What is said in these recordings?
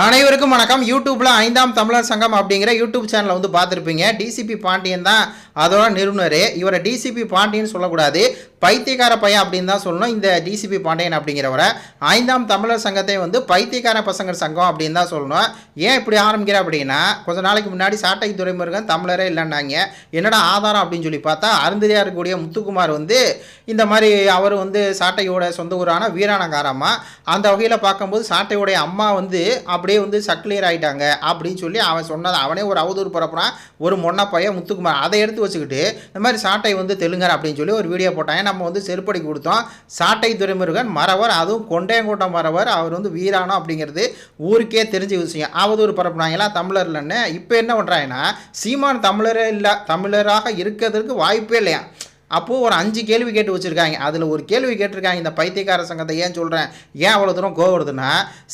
அனைவருக்கும் வணக்கம். யூடியூப்பில் ஐந்தாம் தமிழர் சங்கம் அப்படிங்கிற யூடியூப் சேனலை வந்து பார்த்துருப்பீங்க. டிசிபி பாண்டியன் தான் அதோட நிறுவனர். இவரை டிசிபி பாண்டியன் சொல்லக்கூடாது. பைத்தியக்கார பையன் அப்படின்னு தான் சொல்லணும். இந்த டிசிபி பாண்டியன் அப்படிங்கிறவரை. ஐந்தாம் தமிழர் சங்கத்தை வந்து பைத்தியக்கார பசங்க சங்கம் அப்படின்னு தான் சொல்லணும். ஏன் இப்படி ஆரம்பிக்கிற அப்படின்னா கொஞ்ச நாளைக்கு முன்னாடி சாட்டை துறைமுருகன் தமிழரே இல்லைன்னாங்க. என்னடா ஆதாரம் அப்படின்னு சொல்லி பார்த்தா அருந்ததியாக இருக்கக்கூடிய முத்துக்குமார் வந்து இந்த மாதிரி அவர் வந்து சாட்டையோட சொந்த ஊரான வீராணகாரம்மா அந்த வகையில் பார்க்கும்போது சாட்டையோடைய அம்மா வந்து அப்படியே வந்து சக்ளியர் ஆயிட்டாங்க அப்படின்னு சொல்லி அவன் சொன்னதை அவனே ஒரு அவதூறு பரப்புறான். ஒரு மொன்ன பையன் முத்துக்குமார். அதை எடுத்து வச்சுக்கிட்டு இந்த மாதிரி சாட்டை வந்து தெலுங்கர் அப்படின்னு சொல்லி ஒரு வீடியோ போட்டாங்க நம்ம வந்து செருப்படி கொடுத்தோம். சாட்டை துறைமுருகன் மறவர் அதுவும் கொண்டையங்கோட்டம் மறவர் அவர் வந்து வீராணம் அப்படிங்கிறது ஊருக்கே தெரிஞ்ச விஷயம். அவதூறு பரப்புனாங்களா தமிழர் இல்லைன்னு இப்போ என்ன பண்ணுறாங்கன்னா சீமான் தமிழரே இல்லை தமிழராக இருக்கிறதுக்கு வாய்ப்பே இல்லையா அப்போது ஒரு அஞ்சு கேள்வி கேட்டு வச்சுருக்காங்க. அதில் ஒரு கேள்வி கேட்டிருக்காங்க இந்த பைத்தியக்கார சங்கத்தை ஏன் சொல்கிறேன் ஏன் அவ்வளோ தூரம் கோவம்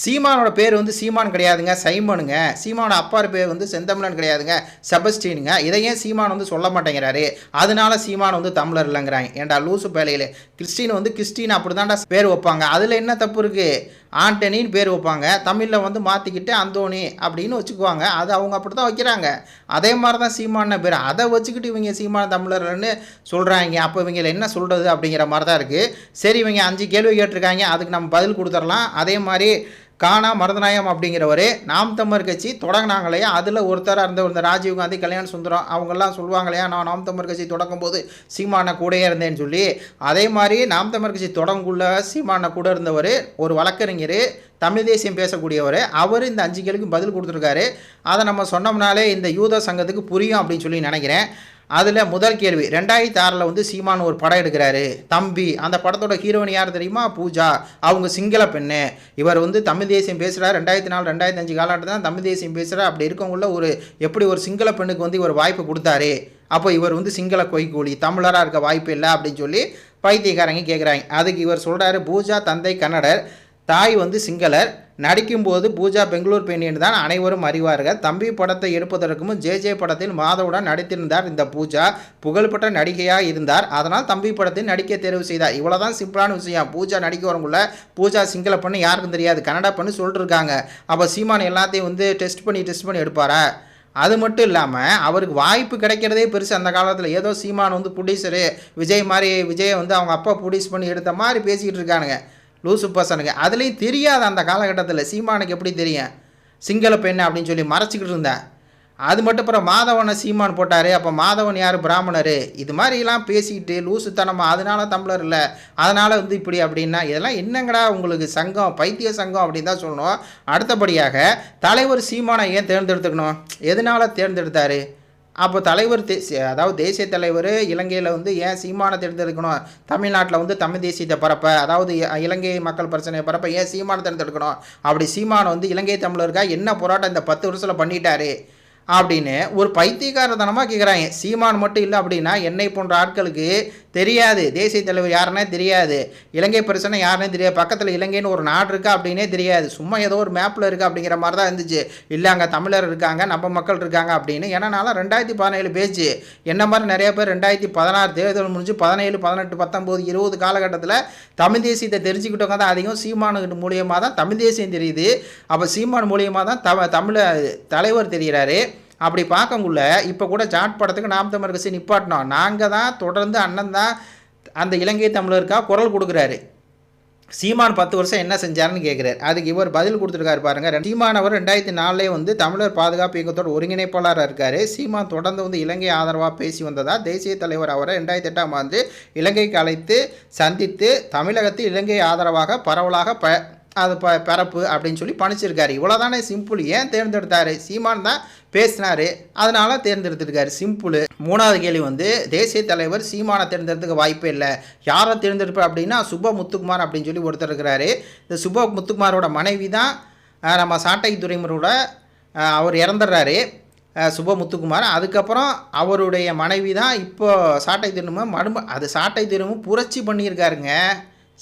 சீமானோட பேர் வந்து சீமான் கிடையாதுங்க சைமனுங்க. சீமானோட அப்பார் பேர் வந்து செந்தமிழன் கிடையாதுங்க செபஸ்டீனுங்க. இதை ஏன் சீமான் வந்து சொல்ல மாட்டேங்கிறாரு? அதனால சீமான் வந்து தமிழர் இல்லைங்கிறாங்க. ஏன்டா லூசு பேலையில் கிறிஸ்டின் வந்து கிறிஸ்டின் அப்படி தான்டா பேர் வைப்பாங்க. அதில் என்ன தப்பு இருக்குது ஆண்டனின்னு பேர் வைப்பாங்க. தமிழில் வந்து மாற்றிக்கிட்டு அந்தோணி அப்படின்னு வச்சுக்குவாங்க. அது அவங்க அப்படி தான் வைக்கிறாங்க. அதே மாதிரி தான் சீமான பேர். அதை வச்சுக்கிட்டு இவங்க சீமான தமிழர்னு சொல்கிறாங்க அப்போ இவங்களை என்ன சொல்கிறது அப்படிங்கிற மாதிரி தான் இருக்குது சரி இவங்க அஞ்சு கேள்வி கேட்டிருக்காங்க. அதுக்கு நம்ம பதில் கொடுத்துடலாம். அதே மாதிரி காணா மருதநாயம் அப்படிங்கிறவர் நாம் தமிழர் கட்சி தொடங்கினாங்களே அதில் ஒருத்தராக இருந்த இந்த ராஜீவ் காந்தி கல்யாண சுந்தரம் அவங்கெல்லாம் சொல்லுவாங்க இல்லையா நான் நாம் தமிழர் கட்சி தொடங்கும் போது சீமான கூடயே இருந்தேன்னு சொல்லி அதே மாதிரி நாம் தமிழர் கட்சி தொடங்குள்ள சீமான கூட இருந்தவர் ஒரு வழக்கறிஞர் தமிழ் தேசியம் பேசக்கூடியவர் அவர் இந்த அஞ்சு கேள்விக்கு பதில் கொடுத்துருக்காரு. அதை நம்ம சொன்னோம்னாலே இந்த யூத சங்கத்துக்கு புரியும் அப்படின்னு சொல்லி நினைக்கிறேன். அதில் முதல் கேள்வி ரெண்டாயிரத்தி ஆறில் வந்து சீமான் ஒரு படம் எடுக்கிறாரு. தம்பி அந்த படத்தோட ஹீரோயின் யார் தெரியுமா? பூஜா. அவங்க சிங்கள பெண்ணு. இவர் வந்து தமிழ் தேசியம் பேசுகிறார் ரெண்டாயிரத்தி நாலு ரெண்டாயிரத்தி அஞ்சு காலகட்டத்தில் தான் தமிழ் தேசியம் பேசுகிறார் அப்படி இருக்கவங்கள ஒரு எப்படி ஒரு சிங்கள பெண்ணுக்கு வந்து இவர் வாய்ப்பு கொடுத்தாரு? அப்போ இவர் வந்து சிங்கள கொய்கூலி தமிழராக இருக்க வாய்ப்பு இல்லை அப்படின்னு சொல்லி பைத்தியக்காரங்க கேட்குறாங்க அதுக்கு இவர் சொல்கிறாரு பூஜா தந்தை கன்னடர் தாய் வந்து சிங்களர் நடிக்கும்போது பூஜா பெங்களூர் பெண்ணின் தான் அனைவரும் அறிவார்கள். தம்பி படத்தை எடுப்பதற்கும் ஜே ஜே படத்தில் மாதவுடன் நடித்திருந்தார் இந்த பூஜா. புகழ்பெற்ற நடிகையாக இருந்தார். அதனால் தம்பி படத்தில் நடிக்க தேர்வு செய்தார். இவ்வளோதான் சிம்பிளான விஷயம். பூஜா நடிக்க வரக்குள்ள பூஜா சிங்கள பண்ணு யாருக்கும் தெரியாது. கன்னடா பண்ணு சொல்லிட்டுருக்காங்க அப்போ சீமான் எல்லாத்தையும் வந்து டெஸ்ட் பண்ணி டெஸ்ட் பண்ணி எடுப்பாரா? அது மட்டும் இல்லாமல் அவருக்கு வாய்ப்பு கிடைக்கிறதே பெருசு. அந்த காலத்தில் ஏதோ சீமான் வந்து ப்ரொடியூசரு விஜய் மாதிரி விஜயை வந்து அவங்க அப்பா ப்ரொடியூஸ் பண்ணி எடுத்த மாதிரி பேசிக்கிட்டு இருக்கானுங்க. லூசு பர்சனுக்கு. அதுலேயும் தெரியாது அந்த காலகட்டத்தில் சீமானுக்கு எப்படி தெரியும்? சிங்கள பெண் அப்படின்னு சொல்லி மறைச்சிக்கிட்டு இருந்தேன் அது மட்டும் அப்புறம் மாதவனை சீமான் போட்டார். அப்போ மாதவன் யார்? பிராமணர். இது மாதிரிலாம் பேசிக்கிட்டு லூசுத்தனமாக அதனால தமிழர் இல்லை. அதனால் வந்து இப்படி அப்படின்னா இதெல்லாம் என்னங்கடா உங்களுக்கு சங்கம் பைத்திய சங்கம் அப்படின்னு தான் சொல்லணும். அடுத்தபடியாக தலைவர் சீமானை ஏன் தேர்ந்தெடுத்துக்கணும்? எதனால் தேர்ந்தெடுத்தார்? அப்போ தலைவர் தே அதாவது தேசிய தலைவர் இலங்கையில் வந்து ஏன் சீமானை தேர்ந்தெடுக்கணும் தமிழ்நாட்டில் வந்து தமிழ் தேசியத்தை பரப்ப அதாவது இலங்கை மக்கள் பிரச்சனையை பரப்ப ஏன் சீமானை தேர்ந்தெடுக்கணும் அப்படி சீமான் வந்து இலங்கை தமிழருக்காக என்ன போராட்டம் இந்த பத்து வருஷத்தில் பண்ணிட்டாரு? அப்படின்னு ஒரு பைத்தியக்காரத்தனமாக கேட்குறாங்க சீமான் மட்டும் இல்லை அப்படின்னா என்னை போன்ற ஆட்களுக்கு தெரியாது. தேசிய தலைவர் யாருன்னே தெரியாது. இலங்கை பிரச்சனை யாருன்னே தெரியாது. பக்கத்தில் இலங்கைன்னு ஒரு நாடு இருக்கா அப்படின்னே தெரியாது. சும்மா ஏதோ ஒரு மேப்பில் இருக்குது அப்படிங்கிற மாதிரி தான் இருந்துச்சு. இல்லை அங்கே தமிழர் இருக்காங்க நம்ம மக்கள் இருக்காங்க அப்படின்னு. ஏன்னா ரெண்டாயிரத்தி பதினேழு பேச்சு. என்ன மாதிரி நிறைய பேர் ரெண்டாயிரத்தி பதினாறு தேர்தல் முடிஞ்சு பதினேழு பதினெட்டு பத்தொம்போது இருபது காலகட்டத்தில் தமிழ் தேசியத்தை தெரிஞ்சுக்கிட்டவங்க தான் அதிகம். சீமானு மூலியமாக தான் தமிழ் தேசியம் தெரியுது. அப்போ சீமான் மூலியமாக தான் தம தமிழ தலைவர் தெரிகிறாரு அப்படி பார்க்கக்குள்ள இப்போ கூட ஜாட் படத்துக்கு நாம் தமிழர் கட்சி நிப்பாட்டினோம். நாங்கள் தான் தொடர்ந்து அண்ணன் தான் அந்த இலங்கை தமிழருக்காக குரல் கொடுக்குறாரு. சீமான் பத்து வருஷம் என்ன செஞ்சாருன்னு கேட்குறாரு அதுக்கு இவர் பதில் கொடுத்துருக்காரு பாருங்க. சீமான் அவர் ரெண்டாயிரத்தி நாலுலேயே வந்து தமிழர் பாதுகாப்பு இயக்கத்தோட ஒருங்கிணைப்பாளராக இருக்கார். சீமான் தொடர்ந்து வந்து இலங்கை ஆதரவாக பேசி வந்ததாக தேசிய தலைவர் அவரை ரெண்டாயிரத்தி எட்டாம் ஆண்டு இலங்கைக்கு அழைத்து சந்தித்து தமிழகத்தில் இலங்கை ஆதரவாக பரவலாக ப அது ப பரப்பு அப்படின்னு சொல்லி பணிச்சிருக்காரு. இவ்வளோதானே சிம்பிள். ஏன் தேர்ந்தெடுத்தாரு? சீமான் தான் பேசினாரு. அதனால தேர்ந்தெடுத்திருக்காரு. சிம்பிள். மூணாவது கேள்வி வந்து தேசிய தலைவர் சீமானை தேர்ந்தெடுத்துக்க வாய்ப்பே இல்லை. யாரை தேர்ந்தெடுப்பு அப்படின்னா சுப முத்துக்குமார் அப்படின்னு சொல்லி ஒருத்தர் இருக்கிறாரு. இந்த சுப முத்துக்குமாரோட மனைவி தான் நம்ம சாட்டை துறைமுறையோட அவர் இறந்துடுறாரு. சுப முத்துக்குமார். அதுக்கப்புறம் அவருடைய மனைவி தான் இப்போ சாட்டை திரும்ப மடும அது சாட்டை திரும்ப புரட்சி பண்ணியிருக்காருங்க.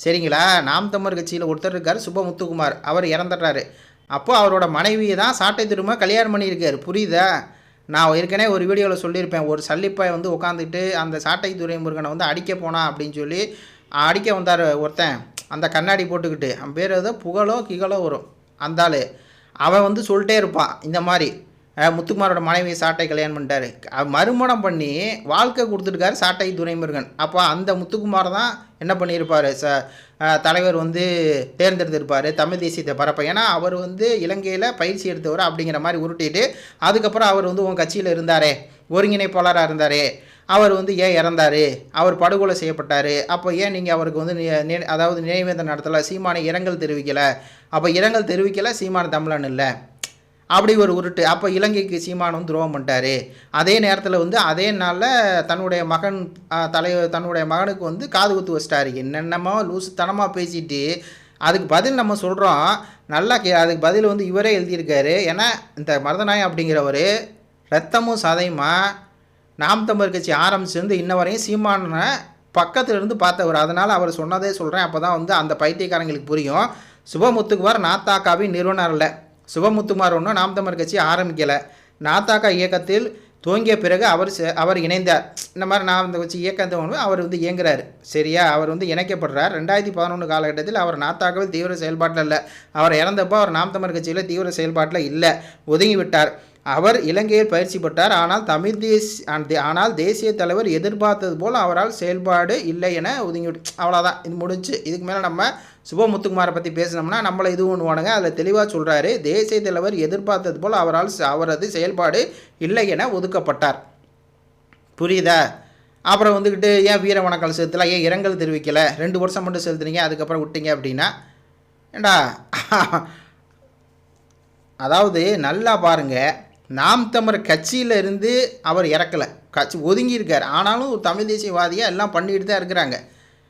சரிங்களா? நாம் தமிழர் கட்சியில் ஒருத்தர் இருக்கார் சுப முத்துக்குமார். அவர் இறந்துடுறாரு. அப்போ அவரோட மனைவியை தான் சாட்டை திரும்ப கல்யாணம் பண்ணியிருக்காரு. புரியுதா? நான் ஏற்கனவே ஒரு வீடியோவில் சொல்லியிருப்பேன். ஒரு சல்லிப்பாய் வந்து உட்காந்துட்டு அந்த சாட்டை துரைமுருகனை வந்து அடிக்க போனா அப்படின்னு சொல்லி அடிக்க வந்தார் ஒருத்தன். அந்த கண்ணாடி போட்டுக்கிட்டு. அவன் பேர் ஏதோ புகழோ கிகழோ வரும். அந்த ஆள். அவன் வந்து சொல்லிட்டே இருப்பான். இந்த மாதிரி. முத்துக்குமாரோட மனைவி சாட்டை கல்யாணம் பண்ணிட்டாரு. மறுமணம் பண்ணி வாழ்க்கை கொடுத்துருக்காரு சாட்டை துரைமுருகன். அப்போ அந்த முத்துக்குமார் தான் என்ன பண்ணியிருப்பார்? ச தலைவர் வந்து தேர்ந்தெடுத்திருப்பார் தமிழ் தேசியத்தை பரப்ப. ஏன்னா அவர் வந்து இலங்கையில் பயிற்சி எடுத்தவர் அப்படிங்கிற மாதிரி உருட்டிட்டு அதுக்கப்புறம் அவர் வந்து உன் கட்சியில் இருந்தாரே ஒருங்கிணைப்பாளராக இருந்தார் அவர் வந்து ஏன் இறந்தார் அவர் படுகொலை செய்யப்பட்டார் அப்போ ஏன் நீங்கள் அவருக்கு வந்து அதாவது நினைவேந்தம் நடத்தலை சீமானை இரங்கல் தெரிவிக்கலை? அப்போ இரங்கல் தெரிவிக்கலை சீமான தமிழன் இல்லை. அப்படி ஒரு உருட்டு. அப்போ இலங்கைக்கு சீமானும் துரோகம் பண்ணிட்டாரு. அதே நேரத்தில் வந்து அதே நாளில் தன்னுடைய மகன் ஆ, தலைவர் தன்னுடைய மகனுக்கு வந்து காது குத்து வச்சிட்டாரு. என்னென்னமோ லூசுத்தனமாக பேசிட்டு அதுக்கு பதில் நம்ம சொல்கிறோம் நல்லா கே அதுக்கு பதில் வந்து இவரே எழுதியிருக்காரு. ஏன்னா இந்த மருதநாயம் அப்படிங்கிறவர் ரத்தமும் சதையுமா நாம் தமிழர் கட்சி ஆரம்பிச்சிருந்து இன்ன வரையும் சீமானை பக்கத்துலேருந்து பார்த்தவர். அதனால் அவர் சொன்னதே சொல்கிறேன் அப்போ தான் வந்து அந்த பைத்தியக்காரங்களுக்கு புரியும். சுபமுத்துக்குவார் நாத்தாக்காவின் நிறுவனர் இல்லை சுபமுத்துமார் ஒன்றும் நாம் தமிழ் கட்சி ஆரம்பிக்கலை. நாத்தாக்கா இயக்கத்தில் துவங்கிய பிறகு அவர் அவர் இணைந்தார். இந்த மாதிரி நான் இந்த கட்சி இயக்கத்தை ஒன்று அவர் வந்து இயங்குறாரு. சரியா? அவர் வந்து இணைக்கப்படுறார். ரெண்டாயிரத்தி பதினொன்று காலகட்டத்தில் அவர் நாத்தாக்கவில் தீவிர செயல்பாட்டில் இல்லை. அவர் இறந்தப்போ அவர் நாம் தமிழ் கட்சியில் தீவிர செயல்பாட்டில் இல்லை. ஒதுங்கி விட்டார். அவர் இலங்கையில் பயிற்சி பெற்றார். ஆனால் தமிழ் தேசி ஆனால் தேசிய தலைவர் எதிர்பார்த்தது போல் அவரால் செயல்பாடு இல்லை என ஒதுங்கி அவ்வளோதான் இது முடிஞ்சு இதுக்கு மேலே நம்ம சுபமுத்துக்குமாரை பற்றி பேசினோம்னா நம்மளை இது பண்ணுவானுங்க. அதில் தெளிவாக சொல்கிறாரு தேசிய தலைவர் எதிர்பார்த்தது போல் அவரால் அவரது செயல்பாடு இல்லை என ஒதுக்கப்பட்டார். புரியுதா? அப்புறம் வந்துக்கிட்டு ஏன் வீர வணக்கம் செலுத்தலாம் ஏன் இரங்கல் தெரிவிக்கலை? ரெண்டு வருஷம் மட்டும் செலுத்துனீங்க அதுக்கப்புறம் விட்டீங்க அப்படின்னா ஏண்டா? அதாவது நல்லா பாருங்கள் நாம் தமிழர் கட்சியில் இருந்து அவர் இறக்கலை. கட்சி ஒதுங்கியிருக்கார். ஆனாலும் தமிழ் தேசியவாதியாக எல்லாம் பண்ணிக்கிட்டு தான் இருக்கிறாங்க.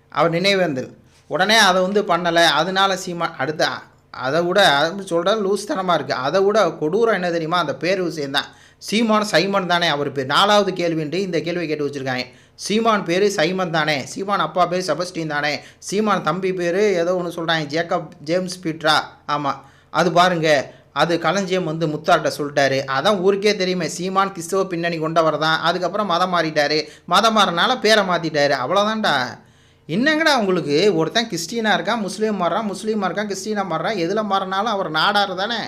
அவர் நினைவேந்தல். உடனே அதை வந்து பண்ணலை. அதனால சீமா அடுத்த அதை விட அது சொல்கிற லூஸ்தனமாக இருக்குது அதை விட கொடூரம் என்ன தெரியுமா? அந்த பேர் விஷயம்தான் சீமான் சைமன் தானே அவர் பேர். நாலாவது கேள்வின்ட்டு இந்த கேள்வி கேட்டு வச்சுருக்காங்க. சீமான் பேர் சைமன் தானே. சீமான் அப்பா பேர் செபஸ்டின் தானே. சீமான் தம்பி பேர் ஏதோ ஒன்று சொல்கிறாங்க ஜேக்கப் ஜேம்ஸ் பீட்ரா ஆமாம் அது பாருங்கள் அது களஞ்சியம் வந்து முத்தார்கிட்ட சொல்லிட்டாரு. அதான் ஊருக்கே தெரியுமே சீமான் கிறிஸ்தவ பின்னணி கொண்டவர் தான். அதுக்கப்புறம் மதம் மாறிட்டாரு. மதம் மாறினால பேரை மாற்றிட்டாரு அவ்வளோதான்டா என்னங்கடா உங்களுக்கு? ஒருத்தன் கிறிஸ்டினாக இருக்கான் முஸ்லீம் மாறுறான் முஸ்லீமாக இருக்கான் கிறிஸ்டினாக மாறுறான். எதில் மாறினாலும் அவர் நாடார் தானே.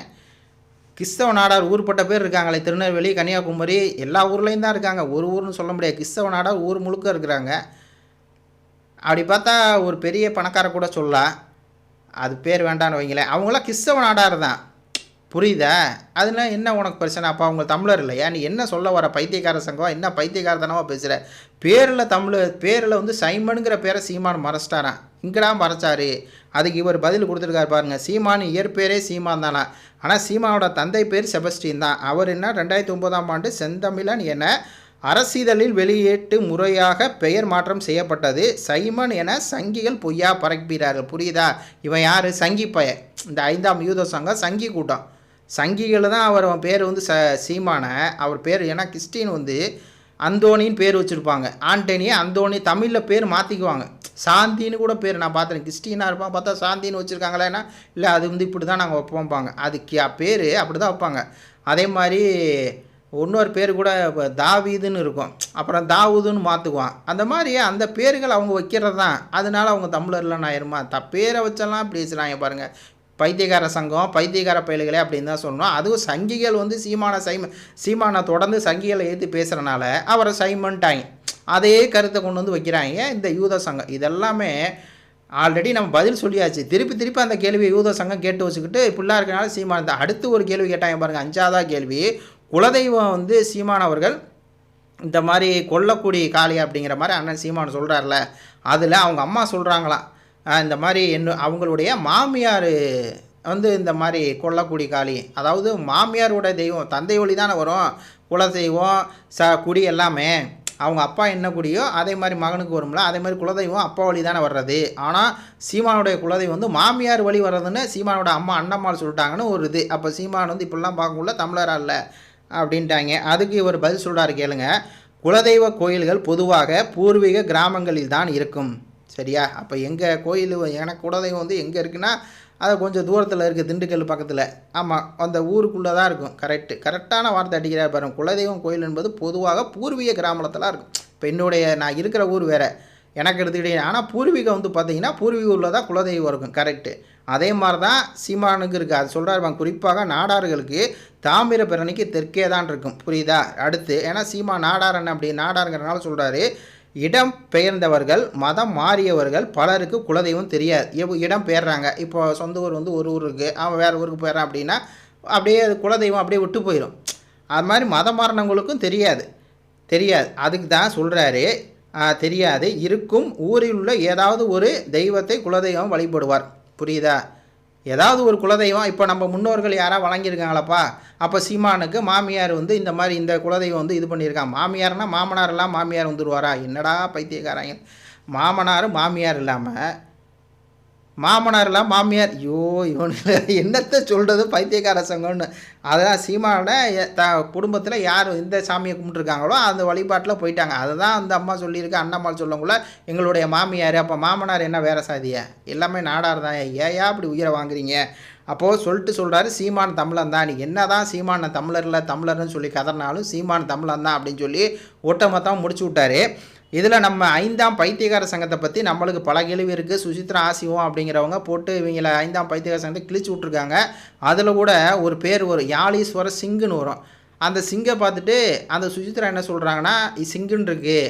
கிறிஸ்தவ நாடார் ஊர்பட்ட பேர் இருக்காங்களே. திருநெல்வேலி கன்னியாகுமரி எல்லா ஊர்லேயும் தான் இருக்காங்க. ஒரு ஊர்னு சொல்ல முடியாது. கிறிஸ்தவ நாடார் ஊர் முழுக்க இருக்கிறாங்க. அப்படி பார்த்தா ஒரு பெரிய பணக்கார கூட சொல்லலாம். அது பேர் வேண்டான்னு வைங்களேன். அவங்களாம் கிறிஸ்தவ நாடார் தான். புரியுதா? அதனால என்ன உனக்கு பிரச்சனை? அப்போ அவங்க தமிழர் இல்லையா? நீ என்ன சொல்ல வர? பைத்தியக்கார சங்கம் என்ன பைத்தியக்காரத்தனமாக பேசுகிற பேரில் தமிழ் பேரில் வந்து சைமனுங்கிற பேரை சீமான் மறைச்சிட்டாரான் இங்கடா மறைச்சாரு. அதுக்கு இவர் பதில் கொடுத்துருக்காரு பாருங்க. சீமான் இயற்பேரே சீமான் தானா? ஆனால் சீமானோட தந்தை பேர் செபஸ்டின் தான். அவர் என்ன? ரெண்டாயிரத்தி ஒன்பதாம் ஆண்டு செந்தமிழன் என அரசிதழில் வெளியீட்டு முறையாக பெயர் மாற்றம் செய்யப்பட்டது. சைமன் என சங்கிகள் பொய்யா பரப்பிறார்கள் புரியுதா? இவன் யார்? சங்கி பய இந்த ஐந்தாம் யூத சங்கம் சங்கி கூட்டம். சங்கிகள் தான் அவர் பேர் வந்து ச சீமான. அவர் பேர் ஏன்னா கிறிஸ்டின் வந்து அந்தோணின்னு பேர் வச்சுருப்பாங்க. ஆண்டனியை அந்தோணி தமிழில் பேர் மாற்றிக்குவாங்க சாந்தின்னு கூட பேர் நான் பார்த்தேன் கிறிஸ்டினாக இருப்பான் பார்த்தா சாந்தின்னு வச்சுருக்காங்களேன்னா இல்லை அது வந்து இப்படி தான் நாங்கள் வைப்போம்பாங்க. அதுக்கு பேர் அப்படி தான் வைப்பாங்க. அதே மாதிரி இன்னொரு பேர் கூட இப்போ தாவீதுன்னு இருக்கும். அப்புறம் தாவூதுன்னு மாற்றுக்குவான் அந்த மாதிரி அந்த பேர்கள் அவங்க வைக்கிறது தான் அதனால அவங்க தமிழர்லாம் ஆயிருமா த பேரை வச்செல்லாம் பேசுகிறாங்க பாருங்கள் பைத்தியக்கார சங்கம் பைத்தியக்கார பயல்களே அப்படின்னு தான் சொல்லணும். அதுவும் சங்கிகள் வந்து சீமான சைம சீமானை தொடர்ந்து சங்கிகளை ஏற்றி பேசுகிறனால அவரை சைமன்ட்டாங்க. அதே கருத்தை கொண்டு வந்து வைக்கிறாங்க இந்த யூத சங்கம். இதெல்லாமே ஆல்ரெடி நம்ம பதில் சொல்லியாச்சு. திருப்பி திருப்பி அந்த கேள்வியை யூத சங்கம் கேட்டு வச்சுக்கிட்டு இப்படிலாம் இருக்கனால சீமான் இந்த அடுத்து ஒரு கேள்வி கேட்டாங்க பாருங்கள் அஞ்சாவதா கேள்வி. குலதெய்வம் வந்து சீமான் அவர்கள் இந்த மாதிரி கொல்லக்கூடிய காளி அப்படிங்கிற மாதிரி அண்ணன் சீமான் சொல்கிறார்ல அதில் அவங்க அம்மா சொல்கிறாங்களாம் இந்த மாதிரி என்ன அவங்களுடைய மாமியார் வந்து இந்த மாதிரி கொல்லக்குடி காளி. அதாவது மாமியாரோட தெய்வம் தந்தை ஒளி தானே வரும். குலதெய்வம் ச குடி எல்லாமே. அவங்க அப்பா என்ன குடியோ அதே மாதிரி மகனுக்கு வரும்ல அதே மாதிரி குலதெய்வம் அப்பா வழி தானே வர்றது. ஆனால் சீமானுடைய குலதெய்வம் வந்து மாமியார் வழி வர்றதுன்னு சீமானோட அம்மா அண்ணம்மாள் சொல்லிட்டாங்கன்னு ஒரு இது. அப்போ சீமான் வந்து இப்படிலாம் பார்க்கக்குள்ள தமிழரா இல்லை அப்படின்ட்டாங்க. அதுக்கு இவர் பதில் சொல்கிறாரு கேளுங்க. குலதெய்வ கோயில்கள் பொதுவாக பூர்வீக கிராமங்களில் தான் இருக்கும். சரியா? அப்போ எங்கள் கோயில் எனக்கு குலதெய்வம் வந்து எங்கே இருக்குன்னா அது கொஞ்சம் தூரத்தில் இருக்குது திண்டுக்கல் பக்கத்தில். ஆமாம் அந்த ஊருக்குள்ளே தான் இருக்கும். கரெக்டு கரெக்டான வார்த்தை அடிக்கிறார் பாருங்க. குலதெய்வம் கோயில் என்பது பொதுவாக பூர்வீக கிராமத்தில் இருக்கும். இப்போ என்னுடைய நான் இருக்கிற ஊர் வேறு. எனக்கு எடுத்துக்கிட்டே ஆனால் பூர்வீகம் வந்து பார்த்தீங்கன்னா பூர்வீக ஊரில் தான் குலதெய்வம் இருக்கும். கரெக்டு அதே மாதிரி தான் சீமானுக்கு இருக்குது அது சொல்கிறாரு குறிப்பாக நாடார்களுக்கு தாமிரபரணிக்கு தெற்கே தான் இருக்கும். புரியுதா? அடுத்து ஏன்னா சீமா நாடாரன் அப்படி? நாடாருங்கிறனால சொல்கிறாரு இடம் பெயர்ந்தவர்கள் மதம் மாறியவர்கள் பலருக்கு குலதெய்வம் தெரியாது. எவ் இடம் பெயர்றாங்க. இப்போ சொந்த ஊர் வந்து ஒரு ஊருக்கு அவன் வேறு ஊருக்கு போயிடறான் அப்படின்னா அப்படியே அது குலதெய்வம் அப்படியே விட்டு போயிடும் அது மாதிரி மதம் மாறினவங்களுக்கும் தெரியாது. தெரியாது. அதுக்கு தான் சொல்கிறாரு தெரியாது. இருக்கும் ஊரில் உள்ள ஏதாவது ஒரு தெய்வத்தை குலதெய்வம் வழிபடுவார். புரியுதா? ஏதாவது ஒரு குலதெய்வம் இப்போ நம்ம முன்னோர்கள் யாராக வழங்கியிருக்காங்களப்பா? அப்போ சீமானுக்கு மாமியார் வந்து இந்த மாதிரி இந்த குலதெய்வம் வந்து இது பண்ணியிருக்காங்க. மாமியார்னா மாமனார் எல்லாம் மாமியார் வந்துடுவாரா என்னடா பைத்தியக்காரங்க மாமனார் மாமியார் இல்லாமல் மாமனார்லாம் மாமியார் ஐயோ இவனு என்னத்தை சொல்கிறது பைத்தியக்கார சங்கம்னு. அதான் சீமானோட த குடும்பத்தில் யார் எந்த சாமியை கும்பிட்டுருக்காங்களோ அந்த வழிபாட்டில் போயிட்டாங்க. அதை தான் அந்த அம்மா சொல்லியிருக்கு அண்ணம்மாள் சொல்லக்குள்ள எங்களுடைய மாமியார் அப்போ மாமனார் என்ன வேற சாதியா? எல்லாமே நாடார் தான் ஏயா அப்படி உயிரை வாங்குறீங்க? அப்போது சொல்லிட்டு சொல்கிறாரு சீமான் தமிழன் தான். நீ என்ன தான் சீமான தமிழரில் தமிழர்னு சொல்லி கதறினாலும் சீமான் தமிழன் தான் அப்படின்னு சொல்லி ஒட்டமொத்தமாக முடிச்சு விட்டாரு. இதில் நம்ம ஐந்தாம் பைத்தியகார சங்கத்தை பற்றி நம்மளுக்கு பல கேள்வி இருக்குது சுசித்ரா ஆசிவம் அப்படிங்கிறவங்க போட்டு இவங்கள ஐந்தாம் பைத்தியகார சங்கத்தை கிழிச்சு விட்ருக்காங்க அதில் கூட ஒரு பேர் வரும் யாழீஸ்வர சிங்குன்னு வரும். அந்த சிங்கை பார்த்துட்டு அந்த சுசித்ரா என்ன சொல்கிறாங்கன்னா சிங்குன்னு இருக்குது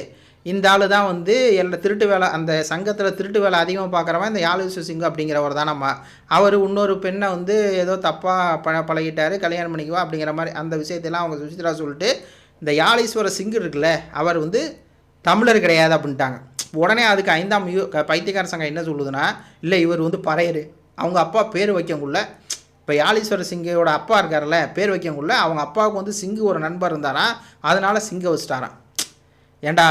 இந்த ஆள் தான் வந்து எல்லா திருட்டு வேலை அந்த சங்கத்தில் திருட்டு வேலை அதிகமாக பார்க்குறவன் இந்த யாழீஸ்வர சிங்கு அப்படிங்கிறவர் தான் நம்ம. அவர் இன்னொரு பெண்ணை வந்து ஏதோ தப்பாக ப பழகிட்டாரு கல்யாணம் பண்ணிக்குவா அப்படிங்கிற மாதிரி அந்த விஷயத்தெல்லாம் அவங்க சுசித்ரா சொல்லிட்டு இந்த யாழீஸ்வர சிங்கு இருக்குல்ல அவர் வந்து தமிழர் கிடையாது அப்படின்ட்டாங்க. உடனே அதுக்கு ஐந்தாம் யூ பைத்தியக்கார சங்கம் என்ன சொல்லுதுன்னா இல்லை இவர் வந்து பறையர். அவங்க அப்பா பேர் வைக்கக்குள்ள இப்போ யாழீஸ்வர சிங்கோட அப்பா இருக்கார்ல பேர் வைக்கக்குள்ள அவங்க அப்பாவுக்கு வந்து சிங்கு ஒரு நண்பர் இருந்தாராம் அதனால் சிங்க வச்சுட்டாராம். ஏண்டா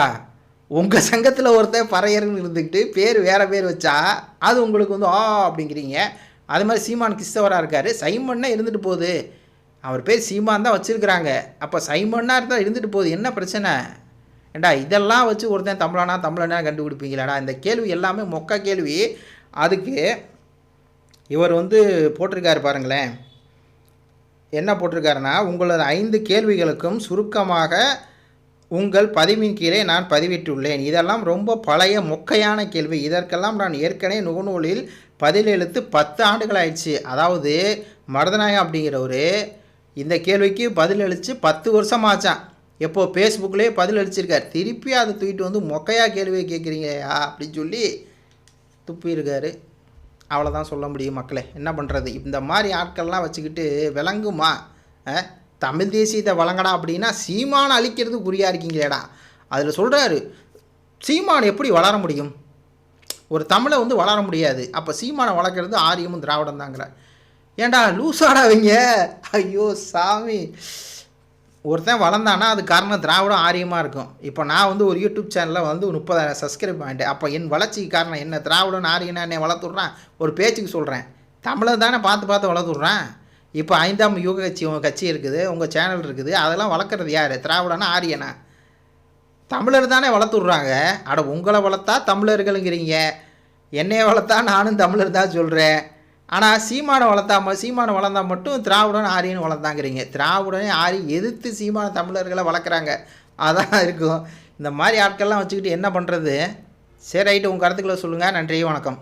உங்கள் சங்கத்தில் ஒருத்தர் பறையர்னு இருந்துக்கிட்டு பேர் வேறு பேர் வச்சா அது உங்களுக்கு வந்து ஆ அப்படிங்கிறீங்க. அது மாதிரி சீமான் கிறிஸ்தவராக இருக்கார். சைமன்னா இருந்துட்டு போகுது. அவர் பேர் சீமான் தான் வச்சுருக்குறாங்க. அப்போ சைமன்னாக இருந்தால் இருந்துட்டு போகுது. என்ன பிரச்சனை? ஏண்டா இதெல்லாம் வச்சு ஒருத்தன் தமிழனா தமிழனா கண்டுபிடிப்பீங்களாடா? இந்த கேள்வி எல்லாமே மொக்க கேள்வி. அதுக்கு இவர் வந்து போட்டிருக்காரு பாருங்களேன். என்ன போட்டிருக்காருன்னா உங்களது ஐந்து கேள்விகளுக்கும் சுருக்கமாக உங்கள் பதிவின் கீழே நான் பதிவிட்டுள்ளேன். இதெல்லாம் ரொம்ப பழைய மொக்கையான கேள்வி. இதற்கெல்லாம் நான் ஏற்கனவே நுகநூலில் பதில் எழுத்து பத்து ஆண்டுகள் ஆயிடுச்சு. அதாவது மருதநாயகம் அப்படிங்கிறவர் இந்த கேள்விக்கு பதில் அளித்து பத்து வருஷம் ஆச்சான் எப்போ ஃபேஸ்புக்லேயே பதில் அளிச்சிருக்கார். திருப்பி அதை தூக்கிட்டு வந்து மொக்கையாக கேள்வியை கேட்குறீங்கயா அப்படின்னு சொல்லி துப்பியிருக்காரு அவ்வளோதான் சொல்ல முடியும் மக்களே. என்ன பண்ணுறது இந்த மாதிரி ஆட்கள்லாம் வச்சுக்கிட்டு விளங்குமா? தமிழ் தேசியத்தை வழங்கடா அப்படின்னா சீமானை அழிக்கிறது குறியாக இருக்கீங்களேடா. அதில் சொல்கிறாரு சீமான் எப்படி வளர முடியும்? ஒரு தமிழை வந்து வளர முடியாது. அப்போ சீமானை வளர்க்குறது ஆரியமும் திராவிடம் தாங்கிற ஏன்டா லூசாடாவிங்க ஐயோ சாமி. ஒருத்தன் வளர்ந்தானா அது காரணம் திராவிடம் ஆரியமாக இருக்கும். இப்போ நான் வந்து ஒரு யூடியூப் சேனலில் வந்து முப்பதாயிரம் சப்ஸ்கிரைப் பண்ணிட்டேன் அப்போ என் வளர்ச்சிக்கு காரணம் என்ன? திராவிடம் ஆரியனா என்னை வளர்த்துட்றான் ஒரு பேச்சுக்கு சொல்கிறேன் தமிழர் தானே பார்த்து பார்த்து வளர்த்துட்றான் இப்போ ஐந்தாம் யூக கட்சி உங்கள் கட்சி இருக்குது உங்கள் சேனல் இருக்குது அதெல்லாம் வளர்க்குறது யார்? திராவிடனா ஆரியனா? தமிழர் தானே வளர்த்துட்றாங்க அட உங்களை வளர்த்தா தமிழர்களுங்கிறீங்க. என்னைய வளர்த்தா நானும் தமிழர் தான் சொல்கிறேன் ஆனால் சீமானை வளர்த்தாம சீமானை வளர்ந்தா மட்டும் திராவிடன் ஆரியன் வளர்த்தாங்கிறீங்க திராவிடனே ஆரி எதிர்த்து சீமான தமிழர்களை வளர்க்குறாங்க. அதான் இருக்கும். இந்த மாதிரி ஆட்கள்லாம் வச்சுக்கிட்டு என்ன பண்ணுறது சரி ரைட்டு. உங்கள் கருத்துக்களை சொல்லுங்கள் நன்றி. வணக்கம்.